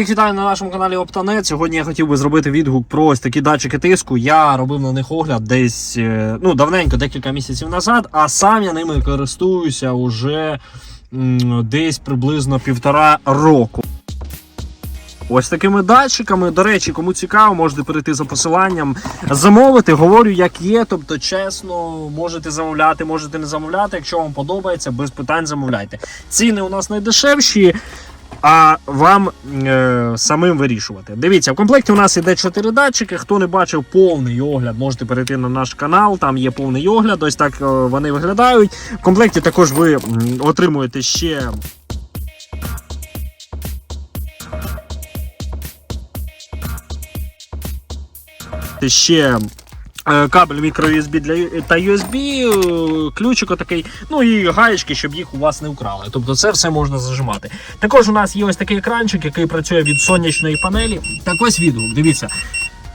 Всіх вітаю на нашому каналі Оптанет. Сьогодні я хотів би зробити відгук про ось такі датчики тиску. Я робив на них огляд десь е, ну, давненько, декілька місяців назад, а сам я ними користуюся уже десь приблизно півтора року. Ось такими датчиками. До речі, кому цікаво, можете перейти за посиланням, замовити. Говорю, як є. Тобто, чесно, можете замовляти, можете не замовляти. Якщо вам подобається, без питань замовляйте. Ціни у нас найдешевші. А вам е, самим вирішувати. Дивіться, в комплекті у нас іде 4 датчики. Хто не бачив повний огляд, можете перейти на наш канал. Там є повний огляд. Ось так е, вони виглядають. В комплекті також ви отримуєте ще ще е, кабель USB для та USB, е, ключик отакий, ну і гаєчки, щоб їх у вас не вкрали. Тобто це все можна зажимати. Також у нас є ось такий екранчик, який працює від сонячної панелі. Так ось відгук, дивіться.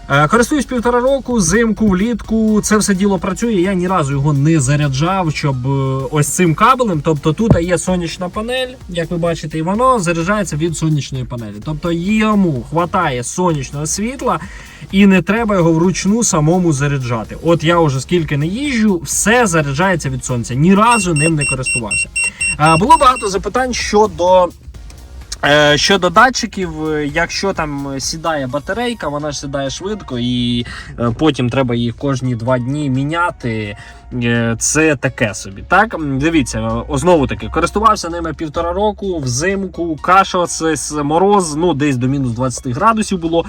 Е, Користуюсь півтора року, зимку, влітку. Це все діло працює. Я ні разу його не заряджав, щоб е, ось цим кабелем. Тобто тут є сонячна панель, як ви бачите, і воно заряджається від сонячної панелі. Тобто йому хватає сонячного світла і не треба його вручну самому заряджати. От я вже скільки не їжджу, все заряджається від сонця. Ні разу ним не користувався. Е, Було багато запитань щодо. Е, Щодо датчиків, е, якщо там сідає батарейка, вона ж сідає швидко, і е, потім треба її кожні два дні міняти. Це таке собі. Так, дивіться, знову таки, користувався ними півтора року, взимку, каша, це мороз, ну десь до мінус 20 градусів було.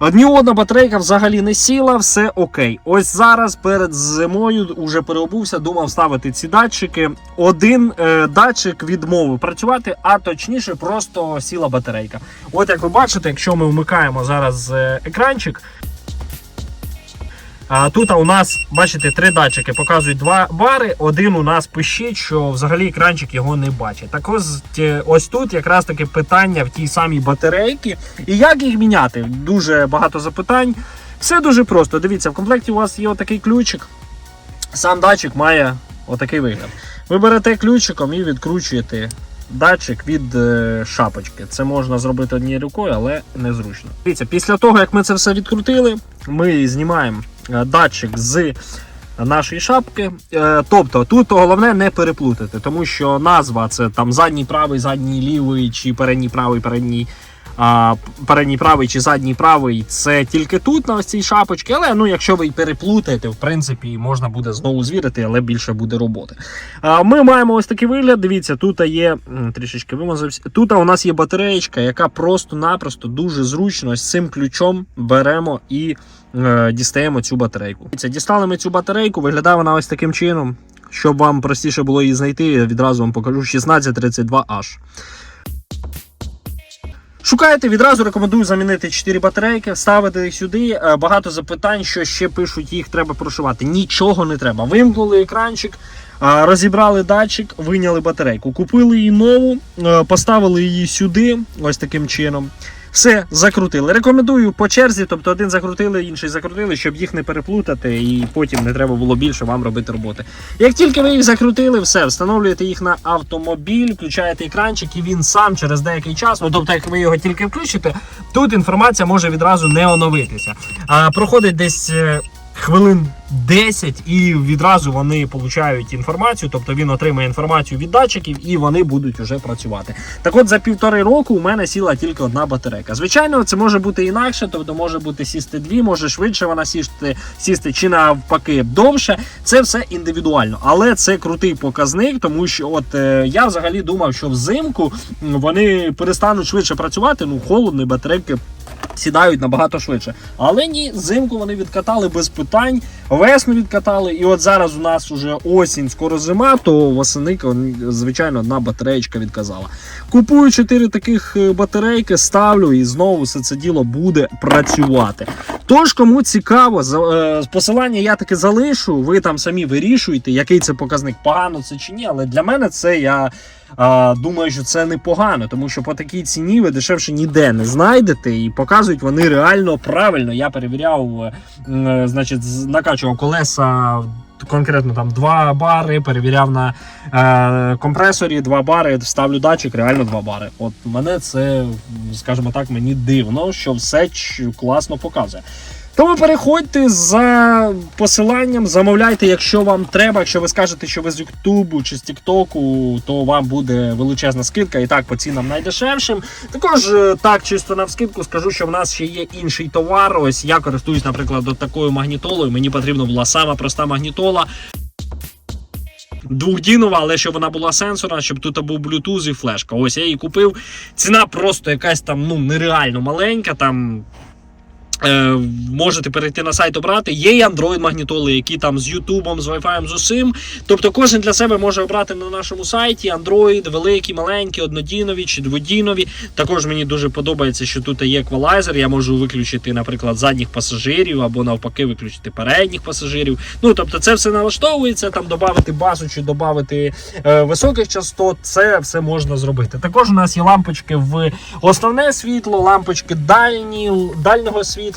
Ні одна батарейка взагалі не сіла, все окей. Ось зараз перед зимою уже переобувся, думав ставити ці датчики. Один е, датчик відмовив працювати, а точніше, просто сіла батарейка. От як ви бачите, якщо ми вмикаємо зараз е, екранчик. А тут у нас, бачите, три датчики показують два бари. Один у нас пищить, що взагалі екранчик його не бачить. Так ось, ось тут якраз таки питання в тій самій батарейці. І як їх міняти? Дуже багато запитань. Все дуже просто. Дивіться, в комплекті у вас є отакий ключик. Сам датчик має отакий вигляд. Ви берете ключиком і відкручуєте датчик від е, шапочки. Це можна зробити однією рукою, але незручно. Дивіться, після того, як ми це все відкрутили, ми знімаємо е, датчик з нашої шапки. Е, Тобто тут головне не переплутати, тому що назва це там задній правий, задній лівий, чи передній правий, передній. Передній правий чи задній правий це тільки тут на ось цій шапочці, але ну, якщо ви переплутаєте, в принципі, можна буде знову звірити, але більше буде роботи. Ми маємо ось такий вигляд. Дивіться, тут є трішечки вимазався. Тут у нас є батареєчка, яка просто-напросто дуже зручно з цим ключом беремо і е, дістаємо цю батарейку. Дістали ми цю батарейку, виглядає вона ось таким чином. Щоб вам простіше було її знайти, я відразу вам покажу 1632H. Шукаєте, відразу рекомендую замінити 4 батарейки, ставити їх сюди. Е, Багато запитань, що ще пишуть, їх треба прошивати. Нічого не треба. Вимкнули екранчик, е, розібрали датчик, виняли батарейку. Купили її нову, е, поставили її сюди, ось таким чином. Все, закрутили. Рекомендую по черзі, тобто один закрутили, інший закрутили, щоб їх не переплутати, і потім не треба було більше вам робити роботи. Як тільки ви їх закрутили, все, встановлюєте їх на автомобіль, включаєте екранчик, і він сам через деякий час, ну тобто, як ви його тільки включите, тут інформація може відразу не оновитися. А проходить десь. Хвилин 10 і відразу вони получають інформацію, тобто він отримає інформацію від датчиків і вони будуть вже працювати. Так от за півтори року у мене сіла тільки одна батарейка. Звичайно, це може бути інакше, тобто може бути сісти дві, може швидше вона сісти, сісти чи навпаки довше. Це все індивідуально, але це крутий показник, тому що от е, я взагалі думав, що взимку вони перестануть швидше працювати. Ну холодно, батарейки сідають набагато швидше. Але ні, зимку вони відкатали без питань, весну відкатали. І от зараз у нас уже осінь, скоро зима, то восени, звичайно, одна батареєчка відказала. Купую 4 таких е, батарейки, ставлю і знову все це діло буде працювати. Тож, кому цікаво, е, посилання я таки залишу. Ви там самі вирішуєте, який це показник, погано це чи ні. Але для мене це я а, думаю, що це непогано, тому що по такій ціні ви дешевше ніде не знайдете, і показують вони реально правильно. Я перевіряв, е, значить, з- накачував колеса конкретно там 2 бари, перевіряв на е, компресорі 2 бари, ставлю датчик, реально 2 бари. От мене це, скажімо так, мені дивно, що все класно показує. Тому переходьте за посиланням, замовляйте, якщо вам треба. Якщо ви скажете, що ви з Ютубу чи з Тіктоку, то вам буде величезна скидка і так по цінам найдешевшим. Також е, так, чисто на вскидку скажу, що в нас ще є інший товар. Ось я користуюсь, наприклад, от такою магнітолою. Мені потрібна була сама проста магнітола. Двохдінова, але щоб вона була сенсорна, щоб тут був Bluetooth і флешка. Ось я її купив. Ціна просто якась там ну нереально маленька. Там можете перейти на сайт обрати. Є і Android магнітоли, які там з Ютубом, з Wi-Fi, з усім. Тобто кожен для себе може обрати на нашому сайті Android, великі, маленькі, однодінові чи дводінові. Також мені дуже подобається, що тут є еквалайзер. Я можу виключити, наприклад, задніх пасажирів або навпаки виключити передніх пасажирів. Ну тобто, це все налаштовується. Там додати базу чи додати е, високих частот. Це все можна зробити. Також у нас є лампочки в основне світло, лампочки дальні, дальнього світла,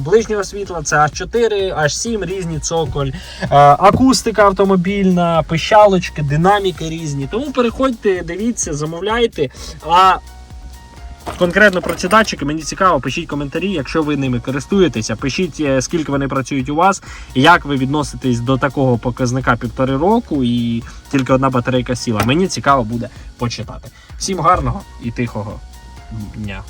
ближнього світла. Це H4, H7, різні цоколь, е, акустика автомобільна, пищалочки, динаміки різні. Тому переходьте, дивіться, замовляйте. А Конкретно про ці датчики мені цікаво, пишіть коментарі, якщо ви ними користуєтеся. Пишіть, е, скільки вони працюють у вас, як ви відноситесь до такого показника півтори року, і тільки одна батарейка сіла. Мені цікаво буде почитати. Всім гарного і тихого дня.